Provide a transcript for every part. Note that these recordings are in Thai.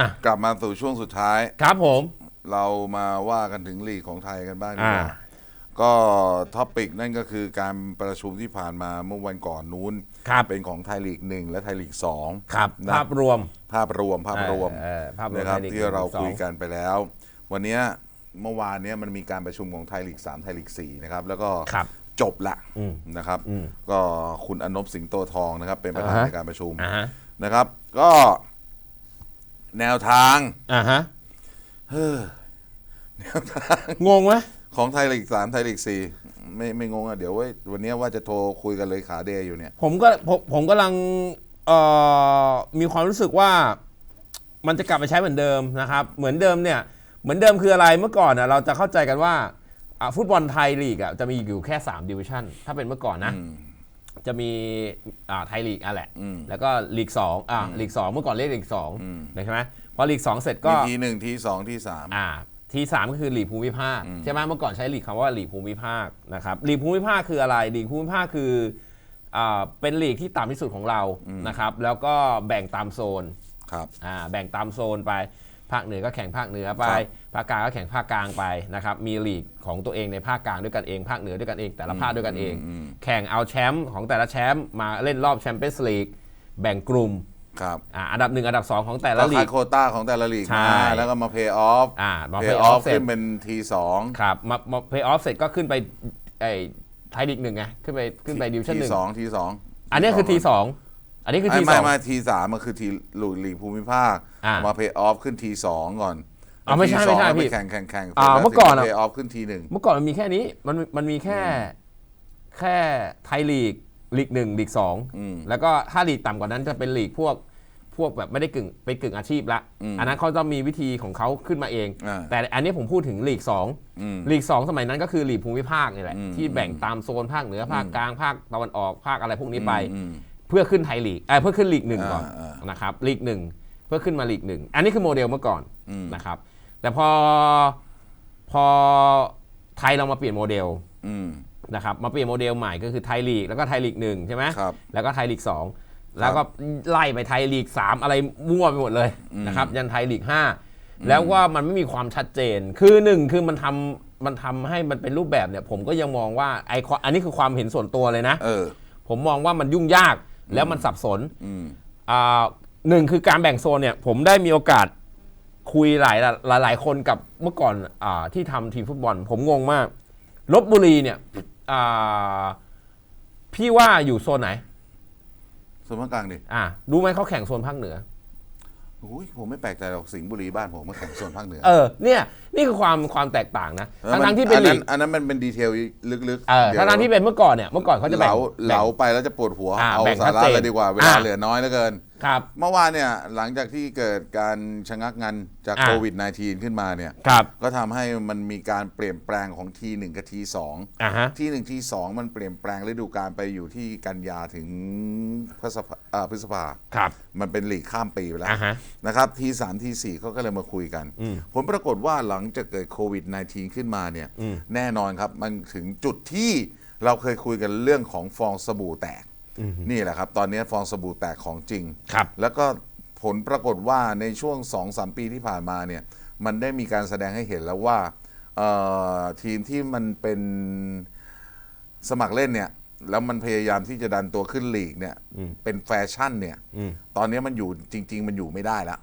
อะอะ กลับมาสู่ช่วงสุดท้าย ครับผม เรามาว่ากันถึงลีกของไทยกันบ้างดีกว่าอ่า ก็ท็อปิกนั่นก็คือการประชุมที่ผ่านมาเมื่อวันก่อนนู้น ครับเป็นของไทยลีกหนึ่งและไทยลีกสอง ครับ นะ ภาพรวม ภาพรวมภาพรวมเออเออภาพรวมนะครับไทยลีกที่เราหนึ่งสองคุยกันไปแล้ว วันเนี้ยเมื่อวานเนี้ยมันมีการประชุมของไทยลีก3ไทยลีก4นะครับแล้วก็ครับจบละอืมนะครับอืมก็คุณอนบสิงห์โตทองนะครับ เป็นประธานอ่าฮะในการประชุมอ่าฮะ นะครับ ก็ แนวทางอ่าฮะเฮ้อแนวทาง งงไหมของไทยลีก3ไทยลีก4ไม่ไม่งงอะ เดี๋ยวเว้ยวันเนี้ยว่าจะโทรคุยกันเลยขาเดย์อยู่เนี่ย ผมก็ผมผมกำลังเอ่อมีความรู้สึกว่า มันจะกลับไปใช้เหมือนเดิมนะครับ เหมือนเดิมเนี่ย เหมือนเดิมคืออะไรเมื่อก่อนน่ะเราจะเข้าใจกันว่าอะฟุตบอลไทยลีกอะจะมีอยู่แค่3ดิวิชั่นถ้าเป็นเมื่อก่อนนะอืม จะมีอ่าไทยลีกอะแหละ อืม แล้วก็ลีก2อะลีก2เมื่อก่อนเรียกลีกอืม2นะใช่ไหมพอลีก2เสร็จก็ มีทีหนึ่งทีสองทีสาม อ่าทีสามก็คือลีกภูมิภาคใช่ไหมเมื่อก่อนใช้ลีกคำว่าลีกภูมิภาคนะครับลีกภูมิภาคคืออะไรลีกภูมิภาคคืออ่าเป็นลีกที่ต่ำที่สุดของเรานะครับ แล้วก็แบ่งตามโซนครับ อ่าแบ่งตามโซนไป ภาคเหนือก็แข่งภาคเหนือไปครับภาคกลางก็แข่งภาคกลางไปนะครับ มีลีกของตัวเองในภาคกลางด้วยกันเอง ภาคเหนือด้วยกันเอง แต่ละภาคด้วยกันเอง แข่งเอาแชมป์ของแต่ละแชมป์มาเล่นรอบแชมเปี้ยนส์ลีกแบ่งกลุ่มครับอ่าอันดับหนึ่งอันดับสองของแต่ละก็ลีคัดกโควต้าของแต่ละลีกใช่มาแล้วก็มาเพย์ออฟอ่ามาเพเพย์ย์ออออฟฟเสร็จขึ้นเป็นทีสองครับมามาเพย์ออฟเสร็จก็ขึ้นไปไอ้ไทยลีกหนึ่งไง ขึ้นไปขึ้นไปดิวชั่นทีหนึ่งสองทีสองอันนี้คือทีสอง อันนี้คือทีไม่สไม่อง ไม่ทีสามมันคือทีลูกลีกภูมิภาคอ่ามาเพย์ออฟขึ้นทีสองก่อนอ๋อไม่ใช่ทีสงไม่ใช่แล้วพี่ปแข่งแข่งแข่งอ่าเมื่อก่อนอะ เพย์ออฟขึ้นทีหนึ่ง เมื่อก่อนมันมีแค่นี้ มันมันมีแค่แค่ไทยลีกลีกหนึ่งลีกสองอืมแล้วก็ถ้าลีกต่ำกว่านั้นจะเป็นลีกพวกพวกแบบไม่ได้กึ่งเป็นกึ่งอาชีพละอืมอันนั้นเขาต้องมีวิธีของเขาขึ้นมาเอง อ่า แต่อันนี้ผมพูดถึงลีกสองอืม ลีกสองสมัยนั้นก็คือลีกภูมิภาคนี่แหละอืม ที่แบ่งตามโซนภาคเหนือภาคกลางภาคตะวันออกภาคอะไรพวกนี้ไป อืม เพื่อขึ้นไทยลีกเอ้ยเพื่อขึ้นลีกหนึ่งก่อนอ่าอ่านนะครับลีกหนึ่งเพื่อขึ้นมาลีกหนึ่งอันนี้คือโมเดลเมื่อก่อนอืม นะครับ แต่พอพอไทยเรามาเปลี่ยนโมเดลอืม นะครับมาเปลี่ยนโมเดลใหม่ก็คือไทยลีกแล้วก็ไทยลีกหนึ่งใช่ไหมครับแล้วก็ไทยลีกสองแล้วก็ไล่ไปไทยลีกสามอะไรมั่วไปหมดเลยนะครับยันไทยลีกห้าแล้วว่ามันไม่มีความชัดเจน คือหนึ่งคือมันทำมันทำให้มันเป็นรูปแบบเนี่ยผมก็ยังมองว่าไอคอนอันนี้คือความเห็นส่วนตัวเลยนะ เออ ผมมองว่ามันยุ่งยาก แล้วมันสับสนอืมอ่าหนึ่งคือการแบ่งโซนเนี่ย ผมได้มีโอกาสคุยหลายหลายหลายคนกับเมื่อก่อนอาที่ทำทีมฟุตบอล ผมงงมากลบบุรีเนี่ยอ่าพี่ว่าอยู่โซนไหนส่วนภาคกลางดิอ่ารู้ไหมเขาแข่งโซนภาคเหนือ อุ้ยผมไม่แปลกใจหรอกสิงห์บุรีบ้านผมมาแข่งส่วนภาคเหนือเออเนี่ยนี่คือความความแตกต่างนะแล้วมัทั้งๆที่เป็นอัลีนั้นกอันนั้นมันเป็นดีเทลลึกๆเออดี๋ยวทั้งๆที่เป็นเมื่อก่อนเนี่ยเมื่อก่อนเขาจะเหแบ่งลาแบ่งเหลาไปแล้วจะปวดหัวอ่าเอาแบ่งสาชัดระเจนเลยดีกว่าเวลาอ่าเหลือน้อยเหลือเกิน ครับ เมื่อวานเนี่ยหลังจากที่เกิดการชะงักงันจากอ่าโควิด -19 ขึ้นมาเนี่ยครับก็ทำให้มันมีการเปลี่ยนแปลงของทีหนึ่งกับทีสองอ่าฮะ ที่หนึ่งทีสองมันเปลี่ยนแปลงฤดูกาลไปอยู่ที่กันยาถึงพฤษภาอ่าพฤษภา ครับ มันเป็นหลีกข้ามปีไปแล้วอ่าฮะนะครับทีสามทีสี่เขาก็เลยมาคุยกัน ผลปรากฏว่าหลังจากเกิดโควิด -19 ขึ้นมาเนี่ยแน่นอนครับ มันถึงจุดที่เราเคยคุยกันเรื่องของฟองสบู่แตก นี่แหละครับ ตอนนี้ฟองสบู่แตกของจริง ครับ แล้วก็ผลปรากฏว่าในช่วง2-3ปีที่ผ่านมาเนี่ยมันได้มีการแสดงให้เห็นแล้วว่าเอ่อทีมที่มันเป็นสมัครเล่นเนี่ย แล้วมันพยายามที่จะดันตัวขึ้นลีกเนี่ย เป็นแฟชั่นเนี่ยอืมตอนนี้มันอยู่จริง ๆ มันอยู่ไม่ได้แล้ว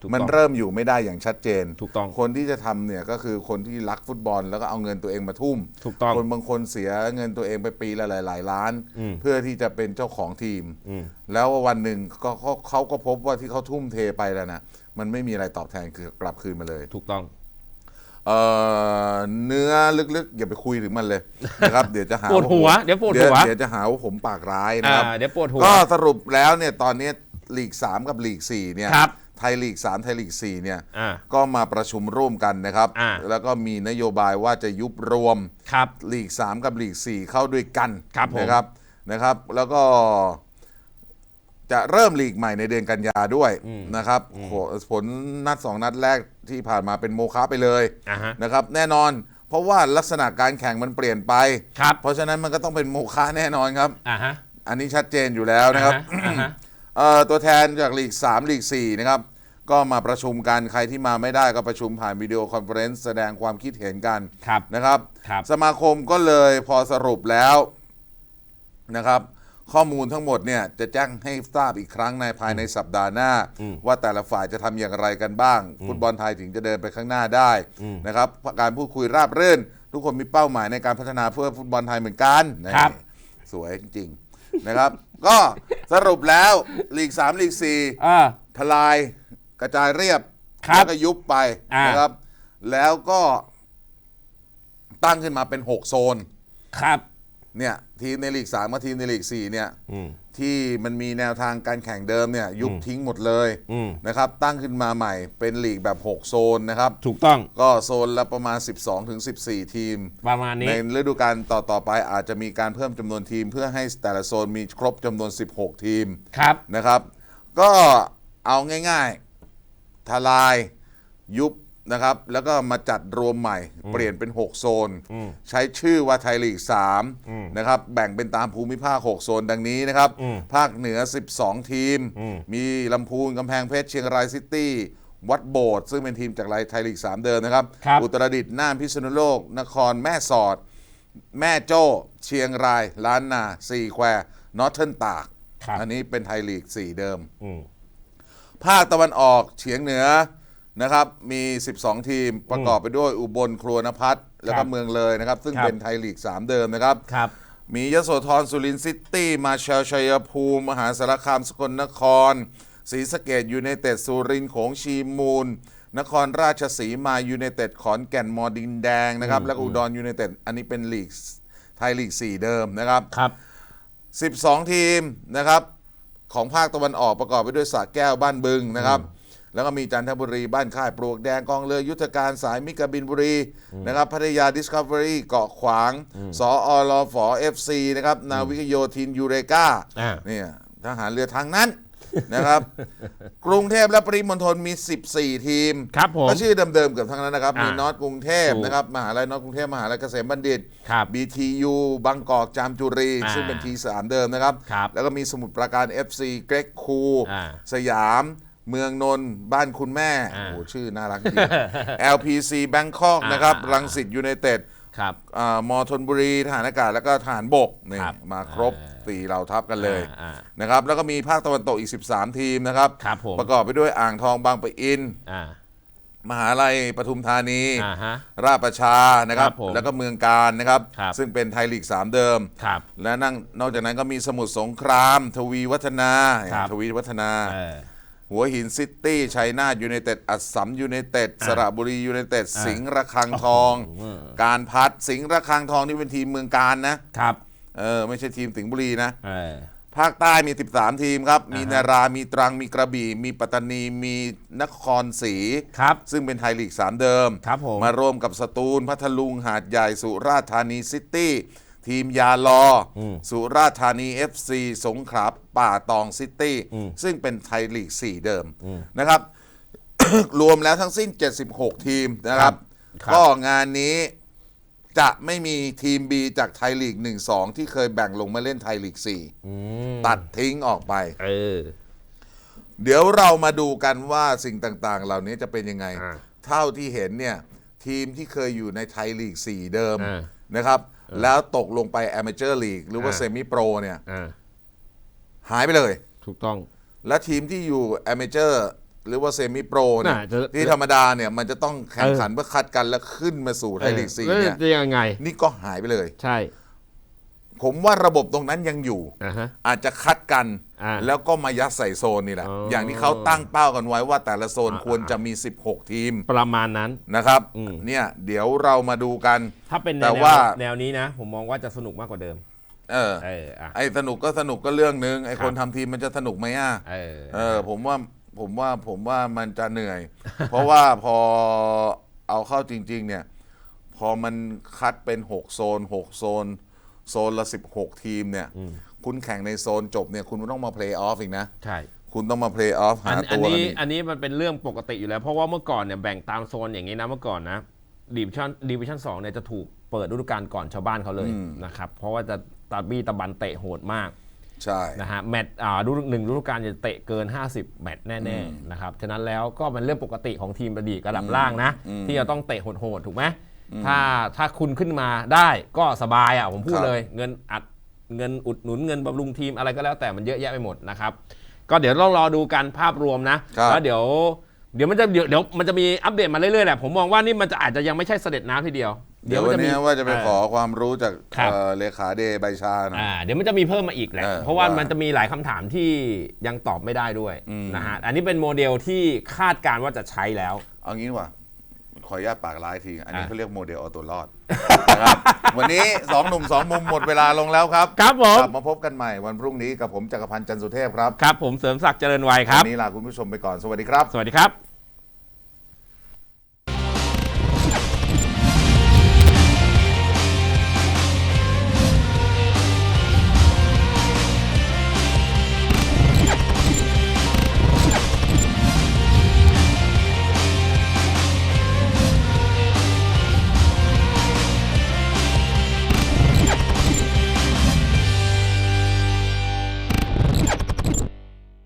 ถูกมันต้องเริ่มอยู่ไม่ได้อย่างชัดเจน ถูกต้อง คนที่จะทำเนี่ยก็คือคนที่รักฟุตบอลแล้วก็เอาเงินตัวเองมาทุ่ม ถูกต้อง คนบางคนเสียเงินตัวเองไปปีละหลายๆล้านอืมเพื่อที่จะเป็นเจ้าของทีมอืมแล้ววันหนึ่งก็เขาเขาก็พบว่าที่เขาทุ่มเทไปแล้วนะมันไม่มีอะไรตอบแทนคือกลับคืนมาเลย ถูกต้อง เอ่อเนื้อลึกๆ อย่าไปคุยถึงมันเลยนะครับ เดี๋ยวจะหาปวดหัวาผมเดี๋ยวปวดหัว เดี๋ยวจะหาว่าผมปากร้ายนะครับอ่าเดี๋ยวปวดหัว ก็สรุปแล้วเนี่ยตอนนี้ลีก 3 กับลีก 4 เนี่ยครับไทยลีก 3 ไทยลีก 4 เนี่ยอ่าก็มาประชุมร่วมกันนะครับ อ่า แล้วก็มีนโยบายว่าจะยุบรวมครับ ลีก 3 กับลีก 4 เข้าด้วยกันครับผม นะครับนะครับ แล้วก็ จะเริ่มลีกใหม่ในเดือนกันยาด้วยนะครับโหผลนัด2นัดแรกที่ผ่านมาเป็นโมฆะไปเลยอ่าฮะ นะครับ แน่นอน เพราะว่าลักษณะการแข่งมันเปลี่ยนไป ครับเพราะฉะนั้นมันก็ต้องเป็นโมฆะแน่นอนครับ อ่าฮะอันนี้ชัดเจนอยู่แล้วนะครับ อ่าฮะอ่าฮะเอ่อตัวแทนจากลีก 3 ลีก 4 นะครับ ก็มาประชุมกัน ใครที่มาไม่ได้ก็ประชุมผ่านวิดีโอคอนเฟอเรนซ์แสดงความคิดเห็นกันครับนะครับ ครับ สมาคมก็เลยพอสรุปแล้วนะครับ ข้อมูลทั้งหมดเนี่ยจะแจ้งให้ทราบอีกครั้งในภายในสัปดาห์หน้า ว่าแต่ละฝ่ายจะทำอย่างไรกันบ้าง ฟุตบอลไทยถึงจะเดินไปข้างหน้าได้นะครับการพูดคุยราบรื่น ทุกคนมีเป้าหมายในการพัฒนาเพื่อฟุตบอลไทยเหมือนกันครับนี่สวยจริงๆนะครับ ก็สรุปแล้วลีก3ลีก4อ่าทลายกระจายเรียบครับแล้วก็ยุบไปอ่านนะครับ แล้วก็ตั้งขึ้นมาเป็น 6 โซนครับ เนี่ยทีมในลีก3กับทีมในลีก4เนี่ยอืม ที่มันมีแนวทางการแข่งเดิมเนี่ยยุบทิ้งหมดเลยอืม นะครับตั้งขึ้นมาใหม่เป็นลีกแบบ 6 โซนนะครับ ถูกต้องก็โซนละประมาณ 12ถึง14 ทีม ประมาณนี้ในฤดูกาลต่อต่อ ๆ ไปอาจจะมีการเพิ่มจำนวนทีม เพื่อให้แต่ละโซนมีครบจำนวน 16 ทีมครับ นะครับ ก็เอาง่าย ๆ ทลาย ยุบ นะครับ แล้วก็มาจัดรวมใหม่ เปลี่ยนเป็น 6 โซน ใช้ชื่อว่าไทยลีก3นะครับ แบ่งเป็นตามภูมิภาค 6 โซนดังนี้นะครับ ภาคเหนือ 12 ทีม มีลำพูนกำแพงเพชรเชียงรายซิตี้ วัดโบสถ์ซึ่งเป็นทีมจากไทยลีก 3 เดิมนะครับครับอุตรดิตถ์น่านพิษณุโลก นครแม่สอด แม่โจ้ เชียงราย ล้านนาสี่แควร์นอตเทิร์นตากครับอันนี้เป็นไทยลีก 4 เดิมอืมภาคตะวันออกเฉียงเหนือ นะครับมี 12 ทีมประกอบไปด้วยอุบลครัวนพัฒน์แล้วคก็รับเมืองเลยนะครับ ซึ่งครับ เป็นไทยลีก 3 เดิมนะครับ ครับ มียโสธรสุรินทร์ซิตี้มาเชลชัยภูมิ มหาสารคามสกลนครศรีสะเกดยูไนเต็ดสุรินทร์โขงชีมูล นครราชสีมายูไนเต็ดขอนแก่นมอดินแดงนะครับ แล้วก็อุดรยูไนเต็ดอันนี้เป็นลีกไทยลีก 4 เดิมนะครับ ครับ 12 ทีมนะครับ ของภาคตะวันออกประกอบไปด้วยสระแก้วบ้านบึงนะครับ แล้วก็มีจันทบุรีบ้านค่ายปลวกแดงกองเรือยุทธการสายมิกาบินบุรีนะครับพัทยาดิสคัฟเวอรี่เกาะขวางสออรอฝอเอฟซีนะครับนาวิกโยธินยูเรกาอ่าเนี่ยทหารเรือทางนั้นนะครับ กรุงเทพและปริมณฑลมี 14 ทีมครับผมก็ชื่อเดิมๆเกือบทั้งนั้นนะครับอ่ามีมีนอตกรุงเทพถูกนะครับมหาลัยนอตกรุงเทพมหาลัยเกษมบัณฑิตครับ BTU บางกอกจามจุรีอ่าซึ่งเป็นทีสามเดิมนะครับครับ แล้วก็มีสมุทรปราการ FC เกรกคูอ่าสยาม เมืองนนท์บ้านคุณแม่อ่าโอ้โหชื่อน่ารักดี LPC แบงคอกอ่านนะครับอ่ารังสิตยูไนเต็ดครับอ่ามอธนบุรีทหารอากาศแล้วก็ทหารบกนี่ครับมาครบสี่เหล่าทัพกันเลยอ่าอ่านะครับแล้วก็มีภาคตะวันตกอีก 13 ทีมนะครับครับผม ประกอบไปด้วยอ่างทองบางปะอิน อ่า มหาลัยปทุมธานี อ่าฮะราชประชานะครับ ครับผมแล้วก็เมืองการนะครับ ครับ ซึ่งเป็นไทยลีก 3 เดิม ครับ และนั่งนอกจากนั้นก็มีสมุทรสงคราม ทวีวัฒนา ครับ ทวีวัฒนา เออ หัวหินซิตี้ชัยนาทยูไนเต็ดอัสสัมยูไนเต็ดสระบุรียูไนเต็ดอ่าสิงห์ระคังทอง การพัดสิงห์ระคังทองนี่เป็นทีมเมืองการนะครับเออไม่ใช่ทีมสิงห์บุรีนะเออภาคใต้มี 13 ทีมครับ มีอ่าฮะนารา มีตรัง มีกระบี่ มีปัตตานี มีนครศรีครับ ซึ่งเป็นไทยลีก 3 เดิม ครับผม มารวมกับสตูล พัทลุง หาดใหญ่ สุราษฎร์ธานีซิตี้ ทีมยาลออสุราษฎร์ธานี FC สงขลาป่าตองซิตี้ ซึ่งเป็นไทยลีก 4 เดิมนะครับ รวมแล้วทั้งสิ้น 76 ทีมนะครับ ครับ ก็งานนี้จะไม่มีทีม B จากไทยลีก 1-2 ที่เคยแบ่งลงมาเล่นไทยลีก 4 ตัดทิ้งออกไป เออ เดี๋ยวเรามาดูกันว่าสิ่งต่างๆ เหล่านี้จะเป็นยังไง อ่าเท่าที่เห็นเนี่ย ทีมที่เคยอยู่ในไทยลีก 4 เดิมอ่านะครับ แล้วตกลงไปแอมเ a อร์ลีกหรือว่าอ่าเซมิโปรเนี่ยอ่าหายไปเลย ถูกต้อง และทีมที่อยู่แอมเ a อร์หรือว่าเซมิโปรเนี่ยน่าจะ ที่ธรรมดาเนี่ยมันจะต้องแข่งขันเพื่อคัดกันแล้วขึ้นมาสู่ไทยลีก4เนี่ยจะยังไง นี่ก็หายไปเลย ใช่ ผมว่าระบบตรงนั้นยังอยู่ อ่าฮะ อาจจะคัดกัน อ่าแล้วก็มายัดใส่โซนนี่แหละ อ๋ออ อย่างที่เขาตั้งเป้ากันไว้ว่าแต่ละโซนอ่าควรจะมี 16 ทีมประมาณนั้น นะครับ อืม เนี่ยเดี๋ยวเรามาดูกัน ถ้าเป็นแนแต่วว่า แนวนี้นะ ผมมองว่าจะสนุกมากกว่าเดิม เออ เอออะ ไอ้สนุกก็สนุกก็เรื่องนึงไอ้ครับคนทำทีมมันจะสนุกไหมอะ เออ เออผมว่าผมว่าผมว่ามันจะเหนื่อย เพราะว่าพอเอาเข้าจริง ๆ เนี่ย พอมันคัดเป็น 6 โซน 6 โซน โซนละ 16 ทีมเนี่ย คุณแข่งในโซนจบเนี่ย คุณต้องมาเพลย์ออฟอีกนะ ใช่ คุณต้องมาเพลย์ออฟอัหานอันตัวกันนี้อีกอันนี้มันเป็นเรื่องปกติอยู่แล้ว เพราะว่าเมื่อก่อนเนี่ยแบ่งตามโซนอย่างนี้นะเมื่อก่อนนะดิวิชั่นดิวิชั่นสองเนี่ยจะถูกเปิดฤดูกาลก่อนชาวบ้านเขาเลยนะครับ เพราะว่าจะตาบี้ตะบันเตะโหดมากใช่นะฮะแมตช์อ่าฤดูหนึ่งฤดูกาลจะเตะเกิน 50 แมตช์แน่ๆนะครับฉะนั้นแล้วก็เป็นเรื่องปกติของทีมระดีระดับล่างนะ ที่จะต้องเตะโหดๆถูกไหม ถ้าถ้าคุณขึ้นมาได้ก็สบายอะผมพูดครับเลย เงินอัดเงินอุดหนุนเงินบำรุงทีมอะไรก็แล้วแต่มันเยอะแยะไปหมดนะครับ ก็เดี๋ยวต้องรอดูกันภาพรวมนะครับแล้วเดี๋ยวเดี๋ยวมันจะเดี๋ยวเดี๋ยวมันจะมีอัปเดตมาเรื่อยๆแหละผมมองว่านี่มันจะอาจจะยังไม่ใช่เสด็จน้ำทีเดียว เดี๋ยวมัวันจะมีนี้ว่าจะไปขอความรู้จากครับเอ่อเลขาเดย์ใบชาหน่อยอ่าเดี๋ยวมันจะมีเพิ่มมาอีกแหละเออเพราะว่าว่ามัมันจะมีหลายคำถามที่ยังตอบไม่ได้ด้วยอืมนะฮะอันนี้เป็นโมเดลที่คาดการณ์ว่าจะใช้แล้วเอางี้ดีกว่า ขออนุญาตปากร้ายที อันนี้อะเขาเรียกโมเดลเอาตัวรอดนะครับวันนี้สองหนุ่มสองมุมหมดเวลาลงแล้วครับครับผม กลับมาพบกันใหม่วันพรุ่งนี้กับผมจักรพันธ์จันทร์สุเทพครับครับผมเสริมศักดิ์เจริญวัยครับ วันนี้ลาคุณผู้ชมไปก่อนสวัสดีครับ สวัสดีครับ